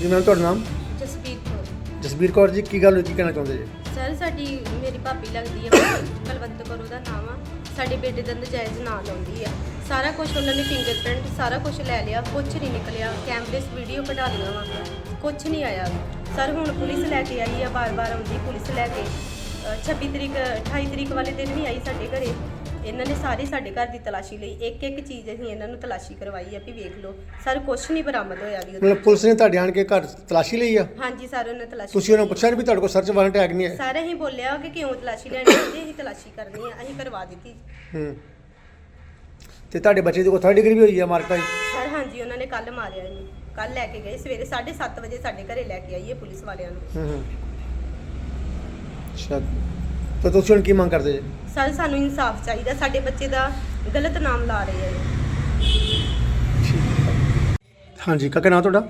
ਜੀ ਮੈਮ ਤੁਹਾਡਾ ਨਾਮ? ਜਸਬੀਰ ਕੌਰ। ਜਸਬੀਰ ਕੌਰ ਜੀ ਕੀ ਗੱਲ ਹੋਈ ਕੀ ਕਹਿਣਾ ਚਾਹੁੰਦੇ ਜੀ? ਸਰ ਸਾਡੀ ਮੇਰੀ ਭਾਬੀ ਲੱਗਦੀ ਹੈ ਕਲਵੰਤ ਕੌਰ ਉਹਦਾ ਨਾਮ ਆ। ਸਾਡੇ ਬੇਟੇ ਦਾ ਨਜਾਇਜ਼ ਨਾਂ ਲਾਉਂਦੀ ਆ। ਸਾਰਾ ਕੁਝ ਉਹਨਾਂ ਨੇ ਫਿੰਗਰਪ੍ਰਿੰਟ ਸਾਰਾ ਕੁਝ ਲੈ ਲਿਆ ਕੁਝ ਨਹੀਂ ਨਿਕਲਿਆ। ਕੈਮਰੇ 'ਚ ਵੀਡੀਓ ਕਢਾ ਲਈਆਂ ਵਾ। ਕੁਝ ਨਹੀਂ ਆਇਆ। ਸਰ ਹੁਣ ਪੁਲਿਸ ਲੈ ਕੇ ਆਈ ਆ ਬਾਰ-ਬਾਰ ਆਉਂਦੀ ਪੁਲਿਸ ਲੈ ਕੇ। ਅ, 26 ਤਰੀਕ 28 ਤਰੀਕ ਵਾਲੇ ਦਿਨ ਵੀ ਆਈ ਸਾਡੇ ਘਰੇ। ਇਹਨਾਂ ਨੇ ਸਾਰੇ ਸਾਡੇ ਘਰ ਦੀ ਤਲਾਸ਼ੀ ਲਈ ਇੱਕ ਇੱਕ ਚੀਜ਼ ਅਸੀਂ ਇਹਨਾਂ ਨੂੰ ਤਲਾਸ਼ੀ ਕਰਵਾਈ ਆ ਵੀ ਵੇਖ ਲਓ। ਸਰ ਕੁਝ ਨਹੀਂ ਬਰਾਮਦ ਹੋਇਆ ਵੀ ਉਹਦੇ ਮਤਲਬ ਪੁਲਿਸ ਨੇ ਤੁਹਾਡੇ ਆਣ ਕੇ ਘਰ ਤਲਾਸ਼ੀ ਲਈ ਆ? ਹਾਂਜੀ ਸਰ ਉਹਨੇ ਤਲਾਸ਼ੀ ਤੁਸੀਂ ਉਹਨਾਂ ਨੂੰ ਪੁੱਛਿਆ ਨੀ ਵੀ ਤੁਹਾਡੇ ਕੋਲ ਸਰਚ ਵਾਰੰਟ ਹੈ ਕਿ ਨਹੀਂ ਹੈ? ਸਾਰੇ ਹੀ ਬੋਲਿਆ ਕਿ ਕਿਉਂ ਤਲਾਸ਼ੀ ਲੈਣੀ ਹੈ ਅਸੀਂ ਤਲਾਸ਼ੀ ਕਰਨੀ ਹੈ ਅਸੀਂ ਕਰਵਾ ਦਿੱਤੀ। ਹੂੰ। ਤੇ ਤੁਹਾਡੇ ਬੱਚੇ ਦੀ ਕੋਈ ਥਰਡ ਡਿਗਰੀ ਵੀ ਹੋਈ ਆ ਮਾਰਕਾ ਸਰ ਹਾਂਜੀ ਉਹਨਾਂ ਨੇ ਕੱਲ ਮਾਰਿਆ ਇਹਨੂੰ ਕੱਲ ਲੈ ਕੇ ਗਏ ਸਵੇਰੇ 7:30 ਵਜੇ ਸਾਡੇ ਘਰੇ ਲੈ ਕੇ ਆਈਏ ਪੁਲਿਸ ਵਾਲਿਆਂ ਨੂੰ। ਹੂੰ ਹੂੰ। ਅੱਛਾ। ਤਾਂ ਤੁਸੀਂ ਹੁਣ ਕੀ ਮੰਗ ਕਰਦੇ ਜੀ? ਸਰ ਸਾਨੂੰ ਇਨਸਾਫ ਚਾਹੀਦਾ ਸਾਡੇ ਬੱਚੇ ਦਾ ਗਲਤ ਨਾਮ ਲਾ ਰਹੇ ਆ ਇਹ। ਹਾਂਜੀ ਕਾਕਾ ਨਾਂ ਤੁਹਾਡਾ?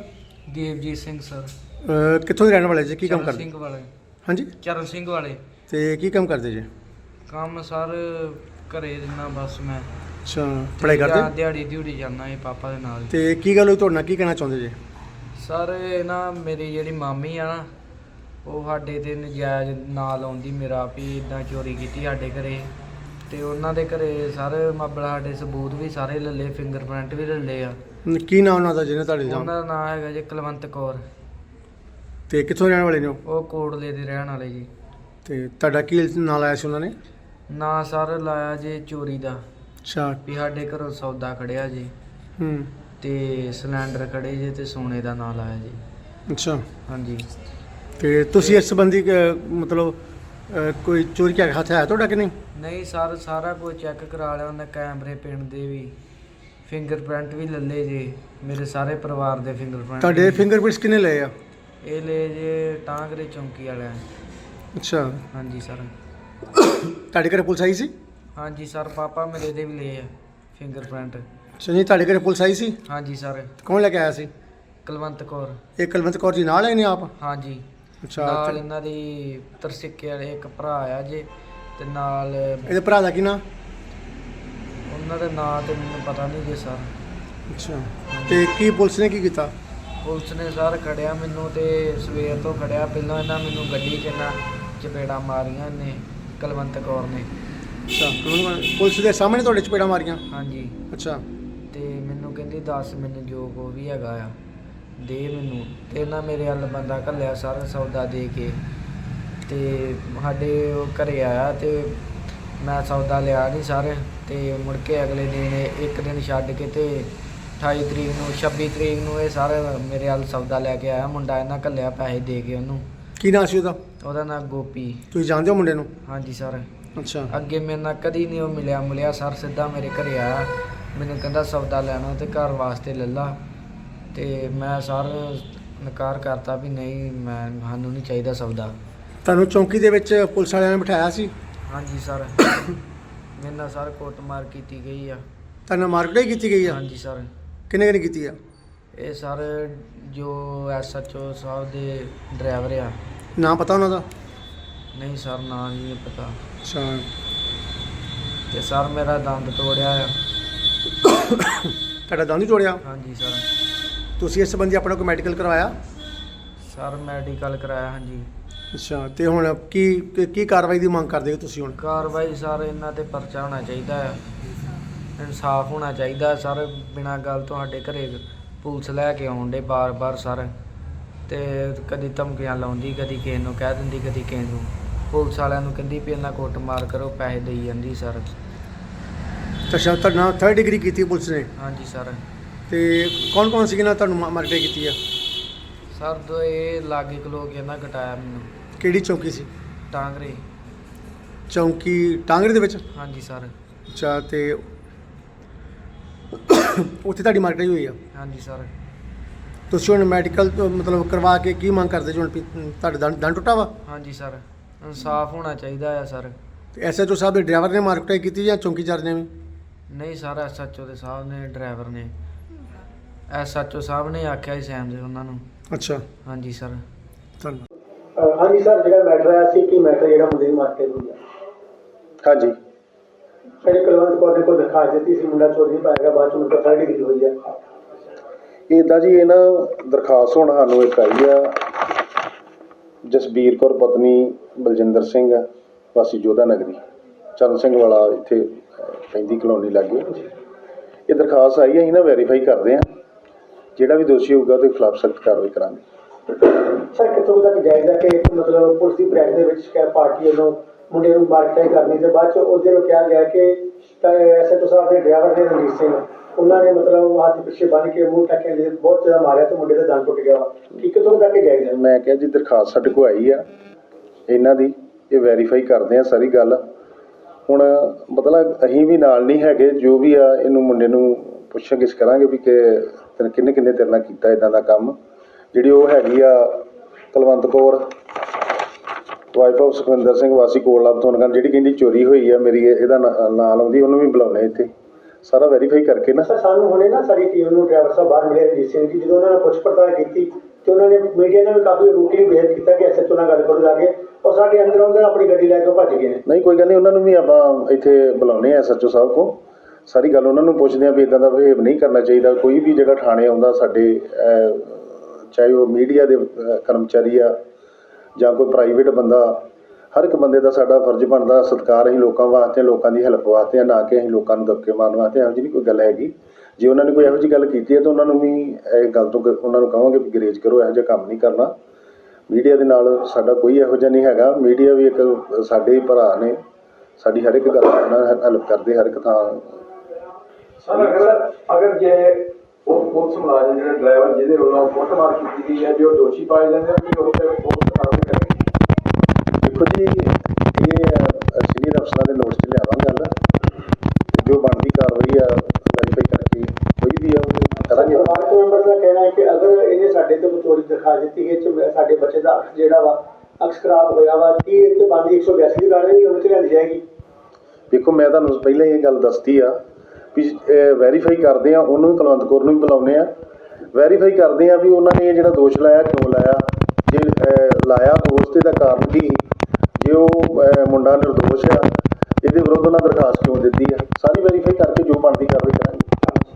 ਦੇਵਜੀਤ ਸਿੰਘ ਸਰ। ਅਹ ਕਿੱਥੋਂ ਦੇ ਰਹਿਣ ਵਾਲੇ ਜੀ? ਕੀ ਕੰਮ ਚਰਨ ਕਰਦੇ? ਸਿੰਘ ਵਾਲੇ। ਹਾਂਜੀ? ਚਰਨ ਸਿੰਘ ਵਾਲੇ। ਤੇ ਕੀ ਕੰਮ ਕਰਦੇ ਜੀ? ਕੰਮ ਸਰ ਘਰੇ ਦਿੰਨਾ ਬਸ ਮੈਂ। ਅੱਛਾ ਪੜ੍ਹਾਈ ਜਾਂ ਕਰਦੇ ਦਿਹਾੜੀ ਦਿਹੜੀ ਜਾਂਦਾ ਇਹ ਪਾਪਾ ਦੇ ਨਾਲ। ਤੇ ਕੀ ਗੱਲ ਹੋਈ ਤੁਹਾਡੇ ਨਾਲ? ਕੀ ਕਹਿਣਾ ਚਾਹੁੰਦੇ ਜੀ? ਸਰ ਇਹ ਨਾ ਮੇਰੀ ਜਿਹੜੀ ਮਾਮੀ ਆ ਨਾ ਉਹ ਸਾਡੇ ਤੇ ਨਜਾਇਜ਼ ਨਾਲ ਆਉਂਦੀ ਮੇਰਾ ਵੀ ਇਦਾਂ ਚੋਰੀ ਕੀਤੀ ਸਾਡੇ ਘਰੇ। ਤੇ ਉਹਨਾਂ ਦੇ ਘਰੇ ਸਾਰੇ ਮਾਬਲਾ ਸਾਡੇ ਸਬੂਤ ਵੀ ਸਾਰੇ ਲੱਲੇ ਫਿੰਗਰਪ੍ਰਿੰਟ ਵੀ ਲੱਲੇ ਆ। ਕੀ ਨਾਮ ਉਹਨਾਂ ਦਾ ਜਿਹਨੇ ਤੁਹਾਡੇ ਇਲਜ਼ਾਮ ਉਹਨਾਂ ਦਾ ਨਾਮ ਹੈਗਾ ਜੀ ਕੁਲਵੰਤ ਕੌਰ। ਤੇ ਕਿੱਥੋਂ ਰਹਿਣ ਵਾਲੇ ਨੇ ਉਹ? ਉਹ ਕੋਟਲੇ ਦੇ ਰਹਿਣ ਵਾਲੇ ਜੀ। ਤੇ ਤੁਹਾਡਾ ਕੀ ਨਾਂ ਲਾਇਆ ਸੀ ਉਹਨਾਂ ਨੇ? ਨਾਂ ਸਰ ਲਾਇਆ ਜੀ ਚੋਰੀ ਦਾ। ਅੱਛਾ। ਵੀ ਸਾਡੇ ਘਰੋਂ ਸੌਦਾ ਖੜਿਆ ਜੀ। ਹੂੰ ਤੇ ਸਿਲੰਡਰ ਖੜੇ ਜੇ ਤੇ ਸੋਨੇ ਦਾ ਨਾਂ ਲਾਇਆ ਜੀ। ਅੱਛਾ। ਹਾਂਜੀ। ਤੇ ਤੁਸੀਂ ਇਸ ਸੰਬੰਧੀ ਮਤਲਬ ਕੋਈ ਚੋਰੀ ਕਿਆ ਹੱਥ ਹੈ ਤੁਹਾਡਾ ਕਿ ਨਹੀਂ? ਨਹੀਂ ਸਰ ਸਾਰਾ ਕੁਝ ਚੈੱਕ ਕਰਾ ਲਿਆ ਉਹਨੇ ਕੈਮਰੇ ਪਿੰਡ ਦੇ ਵੀ ਫਿੰਗਰਪ੍ਰਿੰਟ ਵੀ ਲੱਲੇ ਜੇ ਮੇਰੇ ਸਾਰੇ ਪਰਿਵਾਰ ਦੇ ਫਿੰਗਰਪ੍ਰਿੰਟ ਤੁਹਾਡੇ ਫਿੰਗਰਪ੍ਰਿੰਟਸ ਕਿੰਨੇ ਲਏ ਆ? ਇਹ ਲੈ ਜੇ ਟਾਂਗਰੇ ਚੌਂਕੀ ਵਾਲਿਆਂ ਅੱਛਾ। ਹਾਂਜੀ ਸਰ। ਤੁਹਾਡੇ ਘਰੇ ਪੁਲਿਸ ਆਈ ਸੀ? ਹਾਂਜੀ ਸਰ ਪਾਪਾ ਮੇਰੇ ਦੇ ਵੀ ਲਏ ਆ ਫਿੰਗਰਪ੍ਰਿੰਟ ਅੱਛਾ ਨਹੀਂ ਤੁਹਾਡੇ ਘਰੇ ਪੁਲਿਸ ਆਈ ਸੀ? ਹਾਂਜੀ ਸਰ। ਕੌਣ ਲੈ ਕੇ ਆਇਆ ਸੀ? ਕੁਲਵੰਤ ਕੌਰ। ਇਹ ਕੁਲਵੰਤ ਕੌਰ ਜੀ ਨਾਲ ਆਏ ਨੇ ਆਪ? ਹਾਂਜੀ। ਅੱਛਾ ਨਾਲ ਤੇ ਇਹਨਾਂ ਦੀ ਤਰਸਿੱਕੇ ਵਾਲੇ ਇੱਕ ਭਰਾ ਆ ਜੇ ਤੇ ਨਾਲ ਇਹਦੇ ਭਰਾ ਦਾ ਕੀ ਨਾਂ? ਉਹਨਾਂ ਦਾ ਨਾਂ ਤੇ ਮੈਨੂੰ ਪਤਾ ਨਹੀਂ ਜੇ ਸਰ। ਅੱਛਾ ਤੇ ਕੀ ਪੁਲਿਸ ਨੇ ਕੀ ਕੀਤਾ? ਪੁਲਿਸ ਨੇ ਸਰ ਖੜਿਆ ਮੈਨੂੰ ਤੇ ਸਵੇਰ ਤੋਂ ਖੜਿਆ। ਪਹਿਲਾਂ ਇਹਨਾਂ ਮੈਨੂੰ ਗੱਡੀ 'ਚ ਨਾ ਚਪੇੜਾ ਮਾਰੀਆਂ ਨੇ ਕੁਲਵੰਤ ਕੌਰ ਨੇ। ਅੱਛਾ ਪੁਲਿਸ ਦੇ ਸਾਹਮਣੇ ਤੁਹਾਡੇ ਚਪੇੜਾ ਮਾਰੀਆਂ? ਹਾਂਜੀ। ਅੱਛਾ। ਤੇ ਮੈਨੂੰ ਕਹਿੰਦੀ ਦੱਸ ਮੈਨੂੰ ਜੋ ਕੋ ਵੀ ਹੈਗਾ ਆ। ਦੇ ਮੈਨੂੰ ਤੇ ਇਹਨਾਂ ਮੇਰੇ ਵੱਲ ਬੰਦਾ ਘੱਲਿਆ ਸਾਰਾ ਸੌਦਾ ਦੇ ਕੇ ਤੇ ਸਾਡੇ ਉਹ ਘਰੇ ਆਇਆ ਤੇ ਮੈਂ ਸੌਦਾ ਲਿਆ ਨਹੀਂ ਸਰ ਤੇ ਮੁੜ ਕੇ ਅਗਲੇ ਦਿਨ ਇੱਕ ਦਿਨ ਛੱਡ ਕੇ ਤੇ 28 ਤਰੀਕ ਨੂੰ 26 ਤਰੀਕ ਨੂੰ ਇਹ ਸਾਰਾ ਮੇਰੇ ਵੱਲ ਸੌਦਾ ਲੈ ਕੇ ਆਇਆ ਮੁੰਡਾ ਇਹਨਾਂ ਘੱਲਿਆ ਪੈਸੇ ਦੇ ਕੇ ਉਹਨੂੰ। ਕੀ ਨਾਂ ਸੀ ਉਹਦਾ? ਉਹਦਾ ਨਾਂ ਗੋਪੀ। ਤੁਸੀਂ ਜਾਣਦੇ ਹੋ ਮੁੰਡੇ ਨੂੰ? ਹਾਂਜੀ ਸਰ। ਅੱਛਾ। ਅੱਗੇ ਮੇਰੇ ਨਾਲ ਕਦੀ ਨਹੀਂ ਉਹ ਮਿਲਿਆ ਮੁਲਿਆ ਸਰ ਸਿੱਧਾ ਮੇਰੇ ਘਰੇ ਆਇਆ। ਮੈਨੂੰ ਕਹਿੰਦਾ ਸੌਦਾ ਲੈਣਾ ਤੇ ਘਰ ਵਾਸਤੇ ਲੈ ਲਾ। ਤੇ ਮੈਂ ਸਰ ਨਕਾਰ ਕਰਤਾ ਵੀ ਨਹੀਂ ਮੈਂ ਸਾਨੂੰ ਨਹੀਂ ਚਾਹੀਦਾ ਸੌਦਾ ਤੁਹਾਨੂੰ ਚੌਂਕੀ ਦੇ ਵਿੱਚ ਪੁਲਿਸ ਵਾਲਿਆਂ ਨੇ ਬਿਠਾਇਆ ਸੀ? ਹਾਂਜੀ ਸਰ। ਮੇਰੇ ਨਾਲ ਸਰ ਕੁੱਟਮਾਰ ਕੀਤੀ ਗਈ ਆ। ਤੁਹਾਨੂੰ ਮਾਰਕਟਾਈ ਕੀਤੀ ਗਈ ਆ? ਹਾਂਜੀ ਸਰ। ਕਿੰਨੇ ਕਿੰਨੇ ਕੀਤੀ ਆ? ਇਹ ਸਰ ਜੋ ਐਸਐਚਓ ਸਾਹਿਬ ਦੇ ਡਰਾਈਵਰ ਆ। ਨਾਂ ਪਤਾ ਉਹਨਾਂ ਦਾ? ਨਹੀਂ ਸਰ ਨਾਂ ਨਹੀਂ ਪਤਾ। ਅੱਛਾ। ਤੇ ਸਰ ਮੇਰਾ ਦੰਦ ਤੋੜਿਆ ਆ। ਤੁਹਾਡਾ ਦੰਦ ਹੀ ਤੋੜਿਆ ਹਾਂਜੀ ਸਰ। ਤੁਸੀਂ ਇਸ ਸੰਬੰਧੀ ਆਪਣਾ ਕੋਈ ਮੈਡੀਕਲ ਕਰਵਾਇਆ? ਸਰ ਮੈਡੀਕਲ ਕਰਾਇਆ ਹਾਂਜੀ। ਅੱਛਾ ਤੇ ਹੁਣ ਕੀ ਕੀ- ਕੀ ਕਾਰਵਾਈ ਦੀ ਮੰਗ ਕਰਦੇ ਹੋ ਤੁਸੀਂ ਹੁਣ? ਕਾਰਵਾਈ ਸਰ ਇਹਨਾਂ ਤੇ ਪਰਚਾ ਹੋਣਾ ਚਾਹੀਦਾ ਹੈ। ਇਨਸਾਫ ਹੋਣਾ ਚਾਹੀਦਾ ਸਰ ਬਿਨਾਂ ਗੱਲ ਤੁਹਾਡੇ ਘਰੇ ਪੁਲਿਸ ਲੈ ਕੇ ਆਉਣ ਦੇ ਬਾਰ-ਬਾਰ ਸਰ। ਤੇ ਕਦੀ ਧਮਕੀਆਂ ਲਾਉਂਦੀ ਕਦੀ ਕਿਸੇ ਨੂੰ ਕਹਿ ਦਿੰਦੀ ਕਦੀ ਕਿਸੇ ਨੂੰ। ਪੁਲਿਸ ਵਾਲਿਆਂ ਨੂੰ ਕਹਿੰਦੀ ਵੀ ਇਹਨਾਂ ਕੁੱਟ ਮਾਰ ਕਰੋ ਪੈਸੇ ਦੇਈ ਜਾਂਦੀ ਸਰ। ਅੱਛਾ ਤੁਹਾਡਾ ਥਰਡ ਡਿਗਰੀ ਕੀਤੀ ਪੁਲਿਸ ਨੇ। ਹਾਂਜੀ ਸਰ। ਤੇ ਕੌਣ ਕੌਣ ਸੀ ਨਾ ਤੁਹਾਨੂੰ ਮਾਰਕਟਾਈ ਕੀਤੀ ਆ? ਸਰ ਦੋ ਇਹ ਲਾਗੇ ਖਲੋ ਕੇ ਨਾ ਘਟਾਇਆ ਮੈਨੂੰ। ਕਿਹੜੀ ਚੌਂਕੀ ਸੀ? ਟਾਂਗਰੇ। ਚੌਂਕੀ ਟਾਂਗਰੇ ਦੇ ਵਿੱਚ? ਹਾਂਜੀ ਸਰ। ਅੱਛਾ ਤੇ ਉੱਥੇ ਤੁਹਾਡੀ ਮਾਰਕਟਾਈ ਹੋਈ ਆ? ਹਾਂਜੀ ਸਰ। ਤੁਸੀਂ ਹੁਣ ਮੈਡੀਕਲ ਮਤਲਬ ਕਰਵਾ ਕੇ ਕੀ ਮੰਗ ਕਰਦੇ ਜੀ ਤੁਹਾਡਾ ਦੰਦ ਟੁੱਟਾ ਵਾ? ਹਾਂਜੀ ਸਰ। ਇਨਸਾਫ ਹੋਣਾ ਚਾਹੀਦਾ ਆ ਸਰ। ਤੇ ਐਸਐਚਓ ਸਾਹਿਬ ਦੇ ਡਰਾਈਵਰ ਨੇ ਮਾਰਕਟਾਈ ਕੀਤੀ ਜਾਂ ਚੌਂਕੀਦਾਰ ਨੇ ਵੀ? ਨਹੀਂ ਸਰ ਐਸਐਚਓ ਦੇ ਸਾਹਿਬ ਨੇ ਡਰਾਈਵਰ ਨੇ। ਐਸਐਚਓ ਸਾਹਿਬ ਨੇ ਆਖਿਆ ਸੀ ਸੈਮ ਦੇ ਉਹਨਾਂ ਨੂੰ। ਅੱਛਾ। ਹਾਂਜੀ ਸਰ। ਧੰਨਵਾਦ। ਹਾਂਜੀ ਸਰ ਜਿਹੜਾ ਮੈਟਰ ਆਇਆ ਸੀ ਕੀ ਮੈਟਰ ਜਿਹੜਾ ਮੁੰਡੇ ਦੀ ਮਾਰਕਟਾਈ ਹੋਈ ਆ ਹਾਂਜੀ। ਸਾਡੇ ਕੁਲਵੰਤ ਕੌਰ ਨੇ ਕੋਈ ਦਰਖਾਸਤ ਦਿੱਤੀ ਸੀ ਮੁੰਡਾ ਚੋਰੀ ਨਹੀਂ ਪਾਏਗਾ ਬਾਅਦ ਚ ਮੁੰਡਾ ਥਰਡ ਡਿਗਰੀ ਹੋਈ ਆ। ਇਦਾਂ ਜੀ ਇਹ ਨਾ ਦਰਖਾਸਤ ਹੁਣ ਸਾਨੂੰ ਇੱਕ ਆਈ ਆ। ਜਸਬੀਰ ਕੌਰ ਪਤਨੀ ਬਲਜਿੰਦਰ ਸਿੰਘ ਵਾਸੀ ਜੋਧਾ ਨਗਰੀ। ਚਰਨ ਸਿੰਘ ਵਾਲਾ ਇੱਥੇ ਪੈਂਦੀ ਕਲੋਨੀ ਲੱਗੇ ਇਹ ਦਰਖਾਸਤ ਆਈ ਹੈ ਅਸੀਂ ਨਾ ਵੈਰੀਫਾਈ ਕਰਦੇ ਆ। ਜਿਹੜਾ ਵੀ ਦੋਸ਼ੀ ਹੋਊਗਾ ਉਹਦੇ ਖਿਲਾਫ ਸਖਤ ਕਾਰਵਾਈ ਕਰਾਂਗੇ। ਸਰ ਕਿੱਥੋਂ ਤੱਕ ਜਾਇਜ਼ ਹੈ ਕਿ ਮਤਲਬ ਪੁਲਿਸ ਦੀ ਪ੍ਰੈਸ ਦੇ ਵਿੱਚ ਸ਼ਿਕਾਇਤ ਪਾਰਟੀ ਵੱਲੋਂ ਮੁੰਡੇ ਨੂੰ ਮਾਰਕਟਾਈ ਕਰਨੀ ਤੇ ਬਾਅਦ ਚ ਉਹਦੇ ਨੂੰ ਕਿਹਾ ਗਿਆ ਕਿ ਐਸਐਚਓ ਸਾਹਿਬ ਦੇ ਡਰਾਈਵਰ ਨੇ ਰਣਜੀਤ ਸਿੰਘ ਉਹਨਾਂ ਨੇ ਮਤਲਬ ਹੱਥ ਪਿੱਛੇ ਬੰਨ ਕੇ ਮੂੰਹ ਟੱਕਿਆ ਦੇ ਬਹੁਤ ਜ਼ਿਆਦਾ ਮਾਰਿਆ ਤੇ ਮੁੰਡੇ ਦਾ ਦੰਦ ਟੁੱਟ ਗਿਆ। ਵਾ ਕਿ ਕਿੱਥੋਂ ਤੱਕ ਇਹ ਜਾਇਜ਼? ਹੈ ਮੈਂ ਕਿਹਾ ਜੀ ਦਰਖਾਸਤ ਸਾਡੇ ਕੋਲ ਆਈ ਆ ਇਹਨਾਂ ਦੀ ਇਹ ਵੈਰੀਫਾਈ ਕਰਦੇ ਆ ਸਾਰੀ ਗੱਲ। ਹੁਣ ਮਤਲਬ ਅਸੀਂ ਵੀ ਨਾਲ ਨਹੀਂ ਹੈਗੇ, ਜੋ ਵੀ ਆ, ਇਹਨੂੰ ਮੁੰਡੇ ਨੂੰ ਪੁੱਛਾਂਗਿਸ ਕਰਾਂਗੇ ਵੀ ਕਿ ਤੈਨੂੰ ਕਿੰਨੇ ਕਿੰਨੇ ਤੇਰੇ ਨਾਲ ਕੀਤਾ ਇਦਾਂ ਦਾ ਕੰਮ। ਜਿਹੜੀ ਉਹ ਹੈਗੀ ਆ ਕੁਲਵੰਤ ਕੌਰ, ਵਾਈਫ ਆਫ ਸੁਖਵਿੰਦਰ ਸਿੰਘ, ਵਾਸੀ ਕੋਲਾ ਬਥੋਨਗਰ ਜਿਹੜੀ ਕਹਿੰਦੀ ਚੋਰੀ ਹੋਈ ਆ ਮੇਰੀ, ਇਹਦਾ ਨਾਂ- ਲਾਉਂਦੀ ਉਹਨੂੰ ਵੀ ਬੁਲਾਉਣੇ ਇੱਥੇ। ਸਾਰਾ ਵੈਰੀਫਾਈ ਕਰਕੇ ਨਾ। ਸਰ, ਸਾਨੂੰ ਹੁਣੇ ਨਾ ਸਾਡੀ ਟੀਮ ਨੂੰ ਡਰਾਈਵਰ ਸਾਹਿਬ ਬਾਹਰ ਮਿਲੇ ਰਣਜੀਤ ਜੀ, ਜਦੋਂ ਉਹਨਾਂ ਨੇ ਪੁੱਛ ਪੜਤਾਲ ਕੀਤੀ, ਤੇ ਉਹਨਾਂ ਨੇ ਮੀਡੀਆ ਨਾਲ ਕਾਫੀ ਰੂਟੀਨ ਬਿਹੇਵ ਕੀਤਾ ਕਿ ਨਾਲ ਗੱਲ ਕਰੋ ਜਾ ਕੇ ਔਰ ਸਾਡੇ ਅੰਦਰ ਉਹਨਾਂ ਆਪਣੀ ਗੱਡੀ ਲੈ ਕੇ ਭੱਜ ਗਏ ਨੇ। ਨਹੀਂ, ਕੋਈ ਗੱਲ ਨਹੀਂ, ਉਹਨਾਂ ਨੂੰ ਵੀ ਆਪਾਂ ਇੱਥੇ ਬੁਲਾਉਣੇ ਆ ਸੱਚੋ ਸਾਹਿਬ ਕੋ ਸਾਰੀ ਗੱਲ ਉਹਨਾਂ ਨੂੰ ਪੁੱਛਦੇ ਆ ਵੀ ਇਦਾਂ ਦਾ ਬਿਹੇਵ ਨਹੀਂ ਕਰਨਾ ਚਾਹੀਦਾ। ਕੋਈ ਵੀ ਜਿਹੜਾ ਥਾਣੇ ਆਉਂਦਾ ਸਾਡੇ ਚਾਹੇ ਉਹ ਮੀਡੀਆ ਦੇ ਕਰਮਚਾਰੀ ਆ ਜਾਂ ਕੋਈ ਪ੍ਰਾਈਵੇਟ ਬੰਦਾ, ਹਰ ਇੱਕ ਬੰਦੇ ਦਾ ਸਾਡਾ ਫਰਜ਼ ਬਣਦਾ ਸਤਿਕਾਰ ਅਸੀਂ ਲੋਕਾਂ ਵਾਸਤੇ, ਲੋਕਾਂ ਦੀ ਹੈਲਪ ਵਾਸਤੇ ਨਾ ਕਿ ਅਸੀਂ ਲੋਕਾਂ ਨੂੰ ਧੱਕੇ ਮਾਰਨ ਵਾਸਤੇ। ਇਹੋ ਜਿਹੀ ਕੋਈ ਗੱਲ ਹੈਗੀ। ਜੇ ਉਹਨਾਂ ਨੇ ਕੋਈ ਇਹੋ ਜਿਹੀ ਗੱਲ ਕੀਤੀ ਹੈ ਤਾਂ ਉਹਨਾਂ ਨੂੰ ਵੀ ਇਹ ਗੱਲ ਤੋਂ ਗ- ਉਹਨਾਂ ਨੂੰ ਕਹਾਂਗੇ ਵੀ ਗਰੇਜ ਕਰੋ, ਇਹੋ ਜਿਹਾ ਕੰਮ ਨਹੀਂ ਕਰਨਾ। ਮੀਡੀਆ ਦੇ ਨਾਲ ਸਾਡਾ ਕੋਈ ਇਹੋ ਜਿਹਾ ਨਹੀਂ ਹੈਗਾ। ਮੀਡੀਆ ਵੀ ਇੱਕ ਸਾਡੇ ਹੀ ਭਰਾ ਨੇ। ਸਾਡੀ ਹਰ ਇੱਕ ਗੱਲ ਨਾਲ ਹੈਲਪ ਕਰਦੇ ਹਰ ਇੱਕ ਥਾਂ। ਸਰ ਅਗਰ ਅਗਰ ਜੇ ਉਹ ਪੁਲਿਸ ਮੁਲਾਜ਼ਮ ਜਿਹੜਾ ਡਰਾਈਵਰ ਜਿਹਦੇ ਵੱਲੋਂ ਕੁੱਟਮਾਰ ਕੀਤੀ ਗਈ ਹੈ, ਜੇ ਉਹ ਦੋਸ਼ੀ ਪਾਏ ਜਾਂਦੇ ਹਨ ਕਿ ਉਹ ਤੇ ਪੁਲਿਸ ਕਾਰਵਾਈ ਕਰੇਗੀ ਦੇਖੋ ਜੀ ਇਹ ਸੀਨੀਅਰ ਅਫਸਰਾਂ ਦੇ ਨੋਟਿਸ 'ਚ ਲਿਆਵਾਂ ਗੱਲ ਜੋ ਬਣਦੀ ਕਾਰਵਾਈ ਆ ਵੈਰੀਫਾਈ ਕਰਕੇ ਕੋਈ ਵੀ ਆ ਉਹ ਕਰਾਂਗੇ ਪਰਿਵਾਰਕ ਦਾ ਕਹਿਣਾ ਹੈ ਕਿ ਅਗਰ ਇਹਨੇ ਸਾਡੇ ਤੋਂ ਕੋਈ ਦਿਖਾ ਦਿੱਤੀ ਹੈ ਚ ਸਾਡੇ ਬੱਚੇ ਦਾ ਅੱਖ ਜਿਹੜਾ ਵਾ, ਅਕਸ ਖਰਾਬ ਹੋਇਆ ਵਾ ਕੀ ਇਹ ਤੇ ਬੰਦੀ 182 ਦੀ ਕਾਰਵਾਈ ਵੀ ਉਹਨਾਂ ਚ ਲਿਆਂਦੀ ਜਾਏਗੀ। ਦੇਖੋ, ਮੈਂ ਤੁਹਾਨੂੰ ਪਹਿਲਾਂ ਹੀ ਇਹ ਗੱਲ ਦੱਸਤੀ ਆ ਵੀ ਵੈਰੀਫਾਈ ਕਰਦੇ ਆ, ਉਹਨੂੰ ਕੁਲਵੰਤ ਕੌਰ ਨੂੰ ਵੀ ਬੁਲਾਉਂਦੇ ਆ। ਵੈਰੀਫਾਈ ਕਰਦੇ ਆ ਵੀ ਉਹਨਾਂ ਨੇ ਇਹ ਜਿਹੜਾ ਦੋਸ਼ ਲਾਇਆ, ਕਿਉਂ ਲਾਇਆ? ਜੇ ਲਾਇਆ ਦੋਸ਼ ਤੇ ਦਾ ਕਾਰਨ ਕੀ